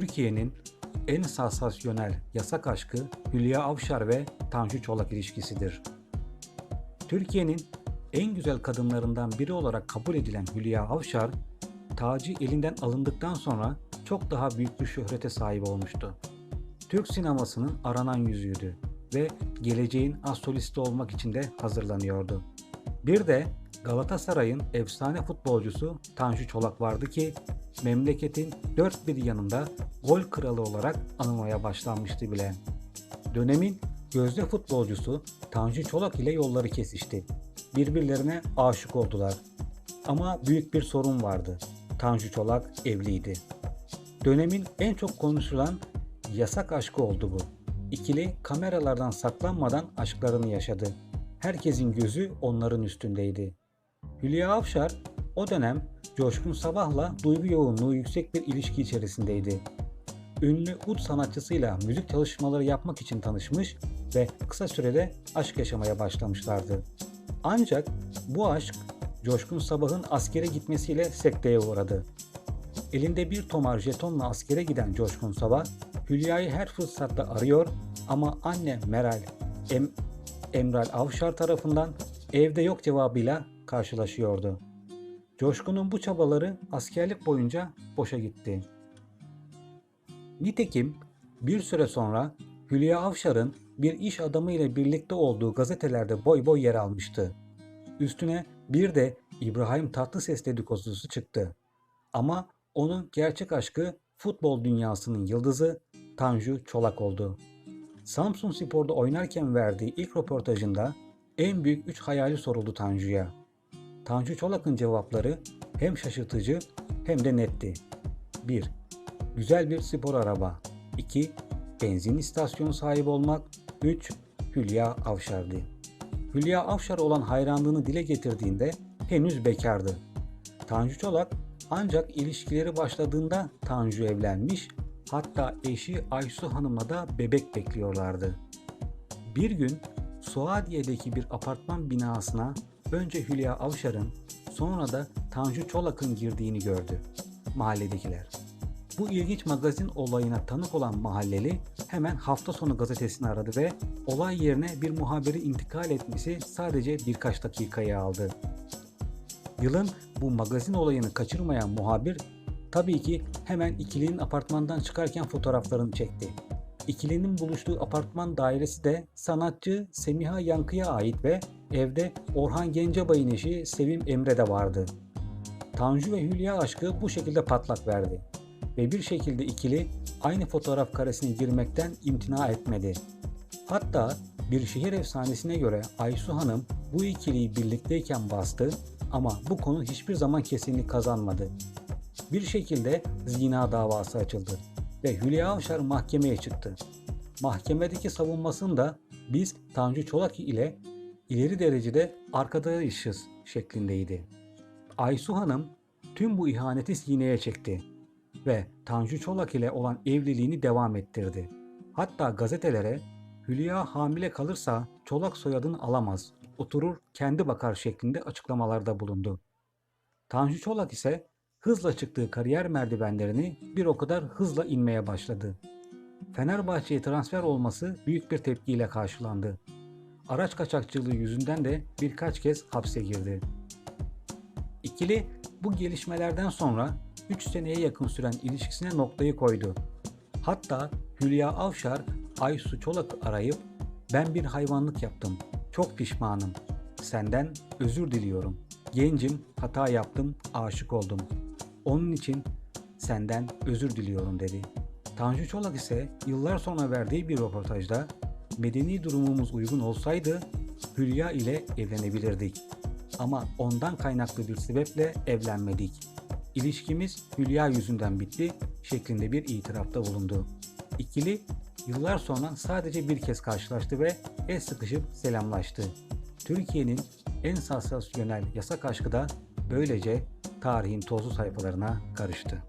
Türkiye'nin en sansasyonel yasak aşkı Hülya Avşar ve Tanju Çolak ilişkisidir. Türkiye'nin en güzel kadınlarından biri olarak kabul edilen Hülya Avşar, tacı elinden alındıktan sonra çok daha büyük bir şöhrete sahip olmuştu. Türk sinemasının aranan yüzüydü ve geleceğin astrolisti olmak için de hazırlanıyordu. Bir de Galatasaray'ın efsane futbolcusu Tanju Çolak vardı ki memleketin dört bir yanında gol kralı olarak anılmaya başlanmıştı bile. Dönemin gözde futbolcusu Tanju Çolak ile yolları kesişti. Birbirlerine aşık oldular. Ama büyük bir sorun vardı. Tanju Çolak evliydi. Dönemin en çok konuşulan yasak aşkı oldu bu. İkili kameralardan saklanmadan aşklarını yaşadı. Herkesin gözü onların üstündeydi. Hülya Avşar o dönem Coşkun Sabah'la duygu yoğunluğu yüksek bir ilişki içerisindeydi. Ünlü ud sanatçısıyla müzik çalışmaları yapmak için tanışmış ve kısa sürede aşk yaşamaya başlamışlardı. Ancak bu aşk Coşkun Sabah'ın askere gitmesiyle sekteye uğradı. Elinde bir tomar jetonla askere giden Coşkun Sabah, Hülya'yı her fırsatta arıyor ama anne Meral, em, Emral Avşar tarafından evde yok cevabıyla karşılaşıyordu. Coşkun'un bu çabaları askerlik boyunca boşa gitti. Nitekim bir süre sonra Hülya Avşar'ın bir iş adamı ile birlikte olduğu gazetelerde boy boy yer almıştı. Üstüne bir de İbrahim Tatlıses dedikodusu çıktı. Ama onun gerçek aşkı futbol dünyasının yıldızı Tanju Çolak oldu. Samsun Spor'da oynarken verdiği ilk röportajında en büyük üç hayali soruldu Tanju'ya. Tanju Çolak'ın cevapları hem şaşırtıcı hem de netti. 1. Güzel bir spor araba. 2. Benzin istasyonu sahibi olmak. 3. Hülya Avşar'dı. Hülya Avşar olan hayranlığını dile getirdiğinde henüz bekardı. Tanju Çolak ancak ilişkileri başladığında Tanju evlenmiş, hatta eşi Aysu Hanım'la da bebek bekliyorlardı. Bir gün Suadiye'deki bir apartman binasına önce Hülya Avşar'ın sonra da Tanju Çolak'ın girdiğini gördü mahalledekiler. Bu ilginç magazin olayına tanık olan mahalleli hemen hafta sonu gazetesini aradı ve olay yerine bir muhabiri intikal etmesi sadece birkaç dakikayı aldı. Yılın bu magazin olayını kaçırmayan muhabir tabii ki hemen ikilinin apartmandan çıkarken fotoğraflarını çekti. İkilinin buluştuğu apartman dairesi de sanatçı Semiha Yankı'ya ait ve evde Orhan Gencebay'ın eşi Sevim Emre de vardı. Tanju ve Hülya aşkı bu şekilde patlak verdi ve bir şekilde ikili aynı fotoğraf karesine girmekten imtina etmedi. Hatta bir şehir efsanesine göre Aysu Hanım bu ikiliyi birlikteyken bastı ama bu konu hiçbir zaman kesinlik kazanmadı. Bir şekilde zina davası açıldı ve Hülya Avşar mahkemeye çıktı. Mahkemedeki savunmasında biz Tanju Çolak ile ileri derecede arkadaşız şeklindeydi. Aysu Hanım tüm bu ihaneti sineye çekti ve Tanju Çolak ile olan evliliğini devam ettirdi. Hatta gazetelere Hülya hamile kalırsa Çolak soyadını alamaz, oturur kendi bakar şeklinde açıklamalarda bulundu. Tanju Çolak ise hızla çıktığı kariyer merdivenlerini bir o kadar hızla inmeye başladı. Fenerbahçe'ye transfer olması büyük bir tepkiyle karşılandı. Araç kaçakçılığı yüzünden de birkaç kez hapse girdi. İkili bu gelişmelerden sonra 3 seneye yakın süren ilişkisine noktayı koydu. Hatta Hülya Avşar Aysu Çolak arayıp ben bir hayvanlık yaptım. Çok pişmanım. Senden özür diliyorum. Gencim, hata yaptım, aşık oldum. Onun için senden özür diliyorum dedi. Tanju Çolak ise yıllar sonra verdiği bir röportajda medeni durumumuz uygun olsaydı Hülya ile evlenebilirdik. Ama ondan kaynaklı bir sebeple evlenmedik. İlişkimiz Hülya yüzünden bitti şeklinde bir itirafta bulundu. İkili yıllar sonra sadece bir kez karşılaştı ve el sıkışıp selamlaştı. Türkiye'nin en sansasyonel yasak aşkı da böylece tarihin tozlu sayfalarına karıştı.